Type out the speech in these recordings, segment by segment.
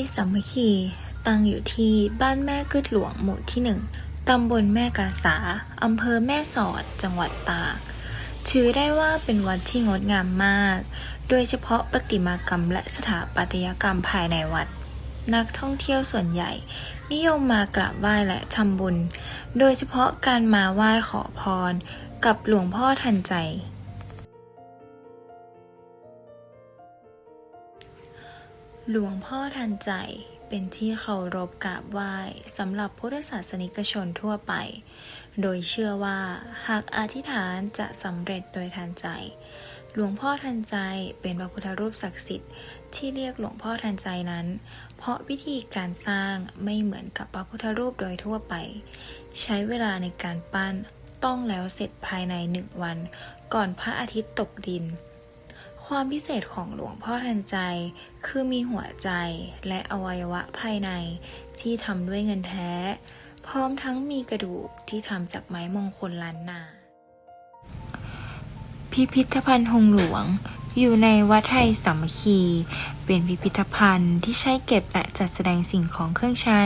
วัดไทยสามัคคี ตั้งอยู่ที่บ้านแม่กึดหลวงหมู่ที่หนึ่งตำบลแม่กาสาอำเภอแม่สอด จังหวัดตาก ถือได้ว่าเป็นวัดที่งดงามมาก โดยเฉพาะประติมากรรมและสถาปัตยกรรมภายในวัด นักท่องเที่ยวส่วนใหญ่ นิยมมากราบไหว้และทำบุญ โดยเฉพาะการมาไหว้ขอพร กับหลวงพ่อทันใจ หลวงพ่อทันใจเป็นที่เคารพกราบไหว้สำหรับพุทธศาสนิกชนทั่วไป โดยเชื่อว่าหากอธิษฐานจะสำเร็จโดยทันใจ หลวงพ่อทันใจเป็นพระพุทธรูปศักดิ์สิทธิ์ที่เรียกหลวงพ่อทันใจนั้น เพราะวิธีการสร้างไม่เหมือนกับพระพุทธรูปโดยทั่วไป ใช้เวลาในการปั้นต้องแล้วเสร็จภายในหนึ่งวัน ก่อนพระอาทิตย์ตกดิน ความพิเศษของหลวงพ่อทันใจ คือมีหัวใจและอวัยวะภายในที่ทำด้วยเงินแท้ พร้อมทั้งมีกระดูกที่ทำจากไม้มงคลล้านนา พิพิธภัณฑ์หงหลวงอยู่ในวัดไทยสามัคคี เป็นพิพิธภัณฑ์ที่ใช้เก็บและจัดแสดงสิ่งของเครื่องใช้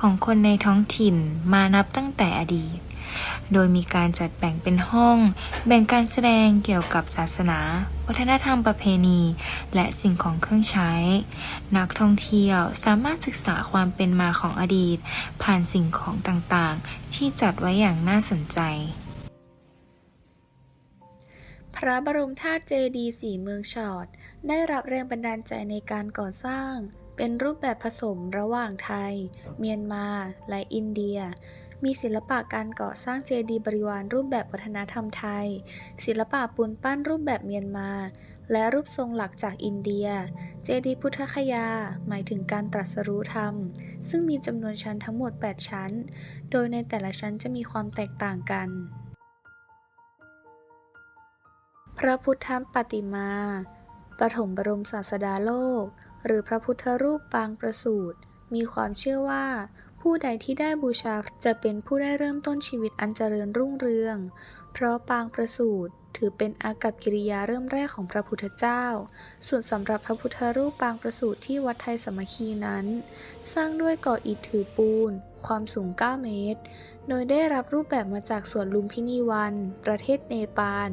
ของคนในท้องถิ่นมานับตั้งแต่อดีต โดยมีการจัดแบ่งเป็นห้อง แบ่งการแสดงเกี่ยวกับศาสนา วัฒนธรรมประเพณี และสิ่งของเครื่องใช้ นักท่องเที่ยวสามารถศึกษาความเป็นมาของอดีต ผ่านสิ่งของต่างๆ ที่จัดไว้อย่างน่าสนใจ พระบรมธาตุเจดีย์สีเมืองชอด ได้รับแรงบันดาลใจในการก่อสร้างเป็นรูปแบบผสมระหว่างไทย เมียนมา และอินเดีย มีศิลปะการก่อสร้างเจดีย์บริวารรูปแบบวัฒนธรรมไทย ศิลปะปูนปั้นรูปแบบเมียนมา และรูปทรงหลักจากอินเดีย เจดีย์พุทธคยา หมายถึงการตรัสรู้ธรรม ซึ่งมีจำนวนชั้นทั้งหมด 8 ชั้น โดยในแต่ละชั้นจะมีความแตกต่างกัน พระพุทธปฏิมาปฐมบรมศาสดาโลก หรือพระพุทธรูปปางประสูติมีความเชื่อว่า ผู้ใดที่ได้บูชาจะเป็นผู้ได้เริ่มต้นชีวิตอันเจริญรุ่งเรือง เพราะปางประสูติถือเป็นอากัปกิริยาเริ่มแรกของพระพุทธเจ้า ส่วนสำหรับพระพุทธรูปปางประสูติที่วัดไทยสมัคีนั้น สร้างด้วยก่ออิฐถือปูน ความสูง 9 เมตร โดยได้รับรูปแบบมาจากสวนลุมพินีวัน ประเทศเนปาล